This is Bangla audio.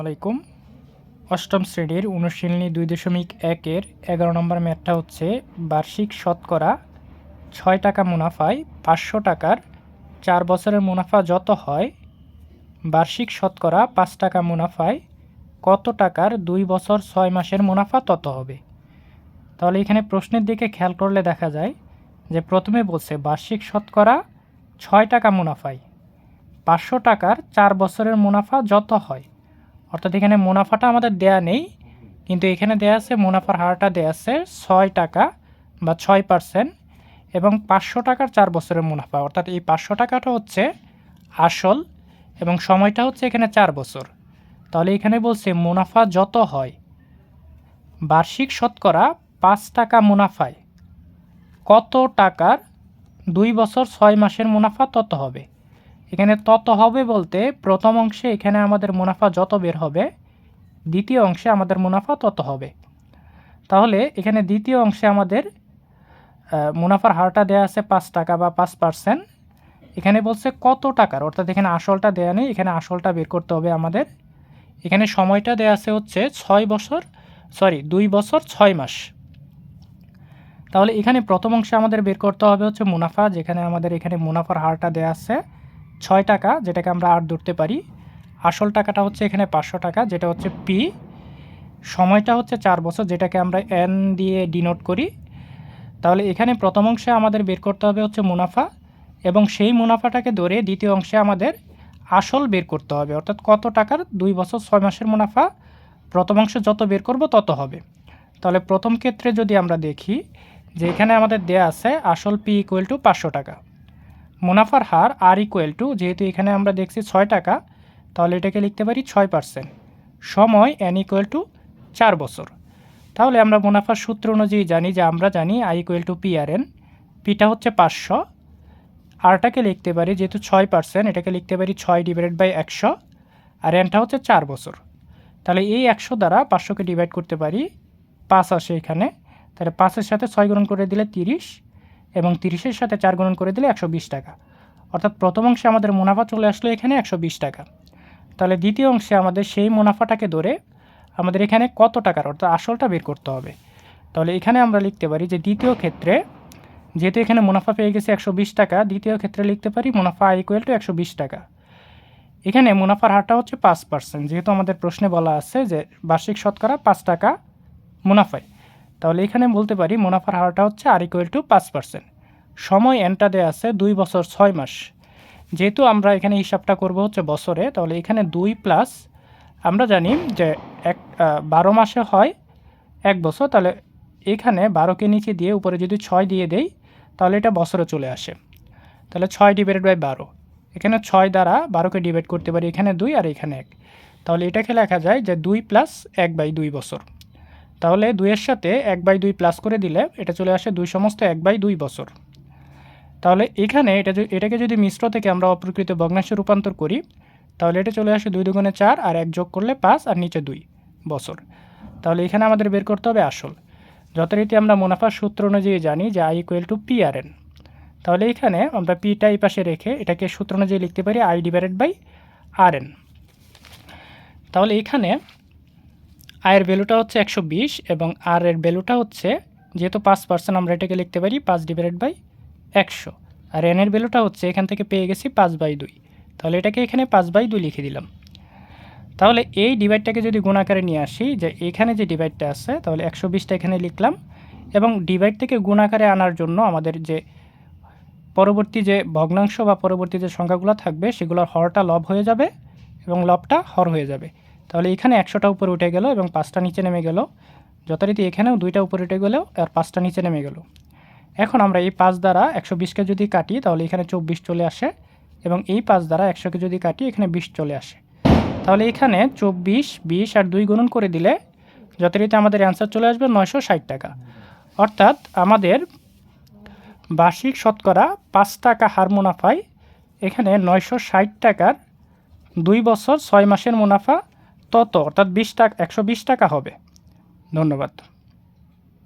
আলাইকুম। অষ্টম শ্রেণির অনুশীলনী দুই দশমিক একের এগারো নম্বর ম্যাথটা হচ্ছে বার্ষিক শতকরা ছয় টাকা মুনাফায় পাঁচশো টাকার চার বছরের মুনাফা যত হয়, বার্ষিক শতকরা পাঁচ টাকা মুনাফায় কত টাকার দুই বছর ছয় মাসের মুনাফা তত হবে? তাহলে এখানে প্রশ্নের দিকে খেয়াল করলে দেখা যায় যে প্রথমে বলছে বার্ষিক শতকরা ছয় টাকা মুনাফায় পাঁচশো টাকার চার বছরের মুনাফা যত হয় অর্থাৎ এখানে মুনাফাটা আমাদের দেয়া নেই, কিন্তু এখানে দেয়া আছে মুনাফার হারটা দেয়া আছে ছয় টাকা বা ছয় পার্সেন্ট এবং পাঁচশো টাকার চার বছরের মুনাফা। অর্থাৎ এই পাঁচশো টাকাটা হচ্ছে আসল এবং সময়টা হচ্ছে এখানে চার বছর। তাহলে এখানে বলছে মুনাফা যত হয়, বার্ষিক শতকরা পাঁচ টাকা মুনাফায় কত টাকার দুই বছর ছয় মাসের মুনাফা তত হবে? এখানে তত হবে বলতে প্রথম অংশে এখানে আমাদের মুনাফা যত বের হবে, দ্বিতীয় অংশে আমাদের মুনাফা তত হবে। তাহলে এখানে দ্বিতীয় অংশে আমাদের মুনাফার হারটা দেওয়া আছে পাঁচ টাকা বা পাঁচ পার্সেন্ট। এখানে বলছে কত টাকার, অর্থাৎ এখানে আসলটা দেওয়া নেই, এখানে আসলটা বের করতে হবে আমাদের। এখানে সময়টা দেওয়া আছে হচ্ছে ছয় বছর সরি দুই বছর ছয় মাস। তাহলে এখানে প্রথম অংশে আমাদের বের করতে হবে হচ্ছে মুনাফা, যেখানে আমাদের এখানে মুনাফার হারটা দেওয়া আছে ছয় টাকা, যেটাকে আমরা আর ধরতে পারি। আসল টাকাটা হচ্ছে এখানে পাঁচশো টাকা, যেটা হচ্ছে পি সময়টা হচ্ছে চার বছর, যেটাকে আমরা এন দিয়ে ডিনোট করি। তাহলে এখানে প্রথম অংশে আমাদের বের করতে হবে হচ্ছে মুনাফা, এবং সেই মুনাফাটাকে ধরে দ্বিতীয় অংশে আমাদের আসল বের করতে হবে। অর্থাৎ কত টাকার? দুই বছর, ছয় মাসের মুনাফা। প্রথম অংশে যত বের করব, তত হবে। তাহলে প্রথম ক্ষেত্রে যদি আমরা দেখি যে এখানে আমাদের দেয়া আছে, আসল পি ইকুয়াল টু পাঁচশো টাকা। মুনাফার হার আর ইকুয়াল টু যেহেতু এখানে আমরা দেখছি ছয় টাকা, তাহলে এটাকে লিখতে পারি ছয় পার্সেন্ট সময় এন ইকুয়াল টু চার বছর। তাহলে আমরা মুনাফার সূত্র অনুযায়ী জানি যে আমরা জানি I equal to P R N পিটা হচ্ছে পাঁচশো। আরটাকে লিখতে পারি, যেহেতু ছয় পার্সেন্ট এটাকে লিখতে পারি ছয় ডিভাইডেড বাই একশো, আর এনটা হচ্ছে চার বছর। তাহলে এই একশো দ্বারা পাঁচশোকে ডিভাইড করতে পারি, পাঁচ আসে এখানে। তাহলে পাঁচের সাথে ছয় গুণন করে দিলে তিরিশ এবং তিরিশের সাথে চার গুণন করে দিলে একশো বিশ টাকা। অর্থাৎ প্রথম অংশে আমাদের মুনাফা চলে আসলো এখানে একশো বিশ টাকা। তাহলে দ্বিতীয় অংশে আমাদের সেই মুনাফাটাকে ধরে আমাদের এখানে কত টাকার অর্থাৎ আসলটা বের করতে হবে। তাহলে এখানে আমরা লিখতে পারি যে দ্বিতীয় ক্ষেত্রে যেহেতু এখানে মুনাফা পেয়ে গেছে একশো বিশ টাকা, দ্বিতীয় ক্ষেত্রে লিখতে পারি মুনাফা ইকুয়াল টু একশো বিশ টাকা। এখানে মুনাফার হারটা হচ্ছে পাঁচ পার্সেন্ট যেহেতু আমাদের প্রশ্নে বলা আছে যে বার্ষিক শতকরা পাঁচ টাকা মুনাফায়। তাহলে এখানে বলতে পারি মুনাফার হারটা হচ্ছে আর ইকুয়াল টু পাঁচ পার্সেন্ট সময় এনটা দেওয়া আছে দুই বছর ছয় মাস। যেহেতু আমরা এখানে হিসাবটা করব হচ্ছে বছরে, তাহলে এখানে দুই প্লাস আমরা জানি যে এক বারো মাসে হয় এক বছর, তাহলে এখানে বারোকে নিচে দিয়ে উপরে যদি ছয় দিয়ে দেই, তাহলে এটা বছরে চলে আসে। তাহলে ছয় ডিভাইডেড বাই বারো। এখানে ছয় দ্বারা বারোকে ডিভাইড করতে পারি এখানে দুই আর এখানে এক। তাহলে এটাকে লেখা যায় যে দুই প্লাস এক বাই দুই বছর। তাহলে দুইয়ের সাথে এক বাই দুই প্লাস করে দিলে এটা চলে আসে দুই সমস্ত এক বাই দুই বছর। তাহলে এখানে এটা এটাকে যদি মিশ্র থেকে আমরা অপ্রকৃত ভগ্নাংশে রূপান্তর করি, তাহলে এটা চলে আসে দুই দুগুণে চার আর এক যোগ করলে পাঁচ আর নিচে দুই বছর। তাহলে এখানে আমাদের বের করতে হবে আসল। যথারীতি আমরা মুনাফার সূত্র অনুযায়ী জানি যে I equal to P R N তাহলে এখানে আমরা পিটা এই পাশে রেখে এটাকে সূত্র অনুযায়ী লিখতে পারি I divided by R N তাহলে এখানে আয়ের ভ্যালুটা হচ্ছে একশো বিশ এবং আর এর ভ্যালুটা হচ্ছে, যেহেতু পাঁচ পার্সেন্ট আমরা এটাকে লিখতে পারি, পাঁচ ডিভাইডেড বাই একশো। আর এন এর ভ্যালুটা হচ্ছে, এখান থেকে পেয়ে গেছি পাঁচ বাই দুই। তাহলে এটাকে এখানে পাঁচ বাই দুই লিখে দিলাম। তাহলে এই ডিভাইডটাকে যদি গুণাকারে নিয়ে আসি, যে এখানে যে ডিভাইডটা আছে, তাহলে একশো বিশটা এখানে লিখলাম এবং ডিভাইড থেকে গুণাকারে আনার জন্য আমাদের যে পরবর্তী যে ভগ্নাংশ বা পরবর্তী যে সংখ্যাগুলো থাকবে, সেগুলোর হরটা লব হয়ে যাবে এবং লবটা হর হয়ে যাবে। তাহলে এখানে একশোটা উপরে উঠে গেল এবং পাঁচটা নিচে নেমে গেল। যথারীতি এখানেও দুইটা উপরে উঠে গেলেও আর পাঁচটা নিচে নেমে গেল। এখন আমরা এই পাঁচ দ্বারা একশো বিশকে যদি কাটি, তাহলে এখানে চব্বিশ চলে আসে এবং এই পাঁচ দ্বারা একশোকে যদি কাটি, এখানে বিশ চলে আসে। তাহলে এখানে চব্বিশ, বিশ আর দুই গুণন করে দিলে যথারীতি আমাদের অ্যান্সার চলে আসবে নয়শো ষাট টাকা। অর্থাৎ আমাদের বার্ষিক শতকরা পাঁচ টাকা হার মুনাফায় এখানে নয়শো ষাট টাকার দুই বছর ছয় মাসের মুনাফা তত অর্থাৎ বিশ টাকা একশো বিশ টাকা হবে। ধন্যবাদ।